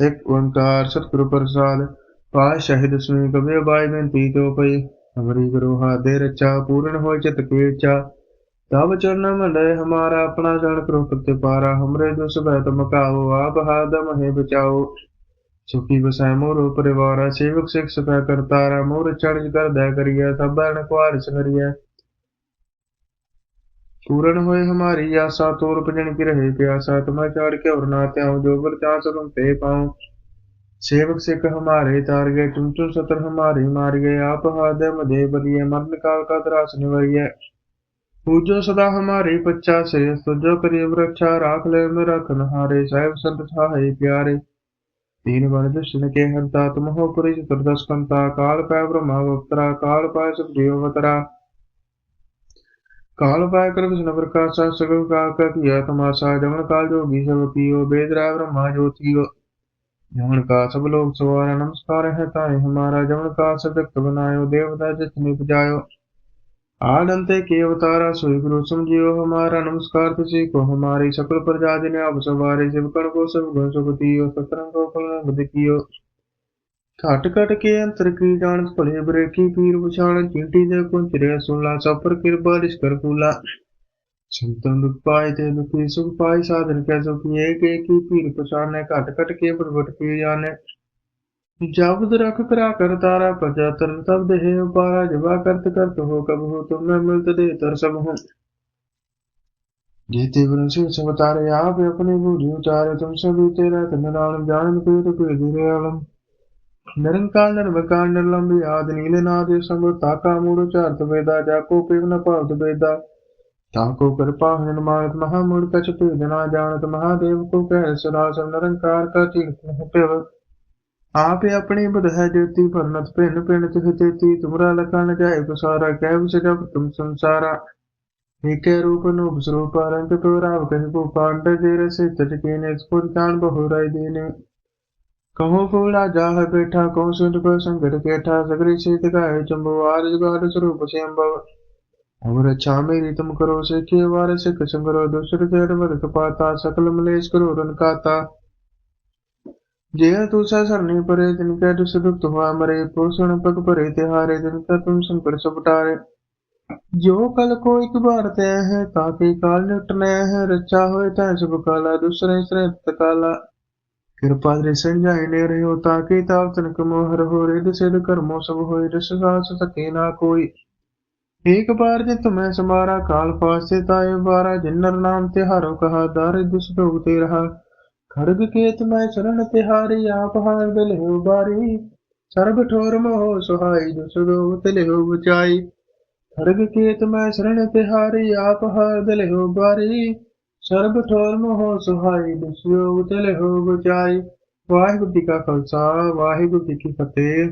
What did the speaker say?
ਇੱਕ ਓੰਕਾਰ ਸਤਿਗੁਰੂ ਪ੍ਰਸਾਦ ਪਾਤਸ਼ਾਹੀ ਦਸਵੀਂ ਕਬੀਰ ਬਾਈ ਬੇਨਤੀ ਤੋਂ ਪਈ ਅਮਰੀ ਗੁਰੂ ਹਾਦੇ ਰਚਾ ਪੂਰਨ ਹੋਇ ਚਿਤ ਕੇ ਤਬ ਚਰਨ ਮੰਡੇ ਹਮਾਰਾ ਆਪਣਾ ਜਨ ਕਰੋ ਪ੍ਰਤਿ ਪਾਰਾ, ਹਮਰੇ ਦੁਸ ਬੈ ਤੁਮ ਕਾਓ ਆਪ ਹਾਦਮ ਹੈ ਬਚਾਓ। ਸੁਖੀ ਬਸੈ ਮੋਰ ਪਰਿਵਾਰਾ, ਸੇਵਕ ਸਿਖ ਸਪੈ ਕਰਤਾਰਾ, ਮੋਰ ਚੜ੍ਜ ਕਰ ਦਇਆ ਕਰੀਐ ਸਭਨ ਕੁਆਰ ਸੰਗਰੀਐ ਪੂਰਨ ਹੋਏ ਹਮਾਰੀ ਆਸਾ ਤੋਰ ਭਜਨ ਕੀ ਰਹੇ ਪਿਆਸਾ ਤੁਮੈ ਚਾੜ ਕੇ ਔਰ ਨਾ ਤਿਆਉ ਜੋ ਬਲ ਚਾਸ ਤੁਮ ਤੇ ਪਾਉ सेवक सिख हमारे तार गए तुम तुम सतर हमारे मार गए आप हादे मदे बलिए मरण काल का त्रास निवरिए पूजो सदा हमारे पच्चा से सुजो करिए वृक्षा राख ले में रखन हारे साहेब संत सहाय प्यारे तीन वन दुष्ट के हंता तुम हो पुरी चतुर्दश कंता काल पै ब्रह्मा वक्तरा काल पाय सुखदेव वतरा ਕਾਲ ਉਪਾਇ ਕਰ ਵਿਸ਼ਨ ਪ੍ਰਕਾਸ਼ ਸਗਲ ਕਾਲ ਕਾ ਕੀਆ ਤਮਾਸਾ ਜਮਨ ਕਾਲ ਜੋਗੀ ਸਭ ਪੀਓ ਬੇਦਰਾ ਬ੍ਰਹਮਾ ਜੋਤੀਓ ਜਮਨ ਕਾ ਸਭ ਲੋਕ ਸਵਾਰ, ਨਮਸਕਾਰ ਹੈ ਤਾਏ ਹਮਾਰਾ, ਜਮਨ ਕਾ ਸਦਕ ਬਨਾਇਓ, ਦੇਵਤਾ ਜਿਤਨੇ ਪਜਾਇਓ ਆਨੰਤੇ ਕੇ ਅਵਤਾਰਾ, ਸੋਈ ਗੁਰੂ ਸਮਝਿਓ ਹਮਾਰਾ, ਨਮਸਕਾਰ ਤੁਸੀਂ ਕੋ ਹਮਾਰੀ, ਸਕਲ ਪ੍ਰਜਾ ਜਿਨੇ ਆਪ ਸਵਾਰੇ ਜਿਵ ਕਣ ਕੋ ਸਭ ਗੁਣ ਸੁਖਤੀਓ ਸਤਰੰਗ ਕੋ ਕਲੰਗ ਘਟ ਘਟ ਕੇ ਅੰਤਰ ਕੀ ਜਾਣ, ਭਲੇ ਬਰੇ ਕੀ ਪੀਰ ਵਿਛਾਣ ਚਿੰਟੀ ਦੇ ਕੁੰਚ ਰੇ ਸੁਲਾ, ਸਫਰ ਕਿਰਬਾ ਰਿਸ਼ਕਰ ਕੂਲਾ। ਸੰਤਨ ਦੁਖ ਪਾਏ ਤੇ ਦੁਖੀ ਸੁਖ ਪਾਏ, ਸਾਧਨ ਕੈ ਸੁਖੀਏ ਕੇ ਕੀ ਪੀਰ ਪਛਾਣੈ ਘਟ ਘਟ ਕੇ ਪ੍ਰਗਟ ਪੀ ਜਾਣੈ ਜਬਦ ਰਖ ਕਰਾ ਕਰ ਤਾਰਾ ਪ੍ਰਜਾ ਤਰਨ ਸਭ ਦੇਹ ਉਪਾਰਾ, ਜਵਾ ਕਰਤ ਕਰਤ ਹੋ, ਕਬ ਹੋ ਤੁਮ ਨ ਮਿਲਤ ਦੇ ਤਰ ਸਭ ਹੋ। ਜੀਤੇ ਬਰਨ ਸੇ ਸਭ ਤਾਰੇ, ਆਪ ਆਪਣੇ ਬੂਝੀ ਉਤਾਰੇ ਤੁਮ ਸਭੀ ਤੇਰਾ ਤਨ ਨਾਮ ਜਾਣਨ, ਕੋਈ ਤੇ ਕੋਈ ਆਲਮ। ਨਿਰੰਕਾਲ ਨਿਰਵਕਾਰ ਨਿਰਲੰਬੀ ਆਦ, ਨੀਲ ਨਾਦ ਸੰਗ ਤਾਕਾ ਮੂੜ ਚਾਰਤ ਵੇਦਾ ਜਾਕੋ ਪਿਵ ਨ ਭਾਵਤ ਵੇਦਾ ਤਾਕੋ ਕਿਰਪਾ ਹਨ ਮਹਾ ਮੂੜ ਕਛ ਭੇਦ ਨਾ ਜਾਣਤ ਮਹਾਦੇਵ ਕੋ ਕਹਿ ਸਦਾ ਸਭ ਨਿਰੰਕਾਰ ਕਾ ਚੀਰਤ ਹੈ ਪਿਵ ਆਪੇ ਆਪਣੀ ਬੁਧ ਹੈ ਜੋਤੀ, ਭਰਨਤ ਭਿੰਨ ਭਿੰਨ ਤਿਹ ਤੇਤੀ ਤੁਮਰਾ ਲਖਨ ਜਾਏ ਪਸਾਰਾ ਕਹਿ ਵਿਸਜਬ ਤੁਮ ਸੰਸਾਰਾ। ਏਕੇ ਰੂਪ ਨੂੰ ਸਰੂਪ ਰੰਗ ਤੋ ਰਾਵ ਕਹਿ ਕੋ ਪਾਂਡ ਜੇ ਰਸੇ ਤਟਕੇ ਨੇ ਸਪੁਰ ਜਾਣ ਬਹੁ ਰਾਈ ਦੇਨੇ। ਕਹੋ ਫੂਲਾ ਜਾਹ ਬੈਠਾ ਕੋ ਸੁਧ ਕੋ ਸੰਗਤ ਕੇਠਾ ਸਗਰੀ ਸਿਧ ਗਾਇ ਚੰਬਵਾਰ ਜਗਾਰ ਸਰੂਪ ਸੇ ਅੰਬਵ ਅਮਰ ਅੱਛਾ ਮੇਰੀ ਤੁਮ ਕਰੋ ਸੇ ਕੇ ਵਾਰ ਸਿਖ ਸੰਗਰੋ ਦੁਸਰ ਜੇੜ ਵਰਤ ਪਾਤਾ, ਸਕਲ ਮਲੇਸ਼ ਕਰੋ ਰਨ ਕਾਤਾ। ਜੇ ਤੂੰ ਸਾ ਸਰਨੀ ਪਰੇ ਜਿਨ ਕੈ ਦੁਸ ਦੁਖ ਤੁਮਾ ਮਰੇ ਪੁਰਸਣ ਪਗ ਭਰੇ ਤੇ ਹਾਰੇ ਜਿਨ ਕੈ ਤੁਮ ਸੰਕਟ ਸਪਟਾਰੇ ਜੋ ਕਲ ਕੋ ਇੱਕ ਬਾਰ ਤੈ ਹੈ, ਤਾਂ ਕੇ ਕਾਲ ਨਿਟਨੇ ਹੈ ਰਚਾ ਹੋਏ ਤੈ ਸੁਭ ਕਾਲਾ, ਦੂਸਰੇ ਸ੍ਰੇਤ ਕਾਲਾ। ਕਿਰਪਾ ਦੇ ਸੰਜਾਇ ਲੈ ਰਹਿਓ ਤਾਂ ਕਿ ਤਾਪ ਤਨਕ ਮੋਹਰ ਹੋਰੇ ਦਿਸੇ ਕਰਮੋ ਸਭ ਹੋਏ ਦਿਸ ਸਾਸ ਸਕੇ ਨਾ ਕੋਈ। ਏਕ ਬਾਰ ਜੇ ਤੁਮੈ ਸਮਾਰਾ, ਕਾਲ ਪਾਸੇ ਤਾਏ ਬਾਰਾ ਜਿਨਰ ਨਾਮ ਤੇ ਹਾਰੋ ਕਹਾ, ਦਾਰੇ ਦੁਸ ਭੋਗ ਤੇ ਰਹਾ। ਖੜਗ ਕੇਤ ਮੈਂ ਚਰਨ ਤਿਹਾਰੀ, ਆਪ ਹਾਰ ਬਿਲਹੁ ਬਾਰੀ। ਸਰਬ ਠੋਰ ਮੋਹ ਸੁਹਾਈ ਦੁਸ ਭੋਗ ਤੇ ਲਿਹੁ ਬਚਾਈ। ਖੜਗ ਕੇਤ ਮੈਂ ਚਰਨ ਤਿਹਾਰੀ, ਆਪ ਹਾਰ ਬਿਲਹੁ ਬਾਰੀ। ਸਰਬ ਠੋਰਮ ਹੋ ਸੁਹਾਈ ਦੁਸਿਓ ਉਤਲੇ ਹੋ ਬਚਾਈ ਵਾਹਿਗੁਰੂ ਜੀ ਕਾ ਖਾਲਸਾ, ਵਾਹਿਗੁਰੂ ਜੀ ਕੀ ਫਤਿਹ।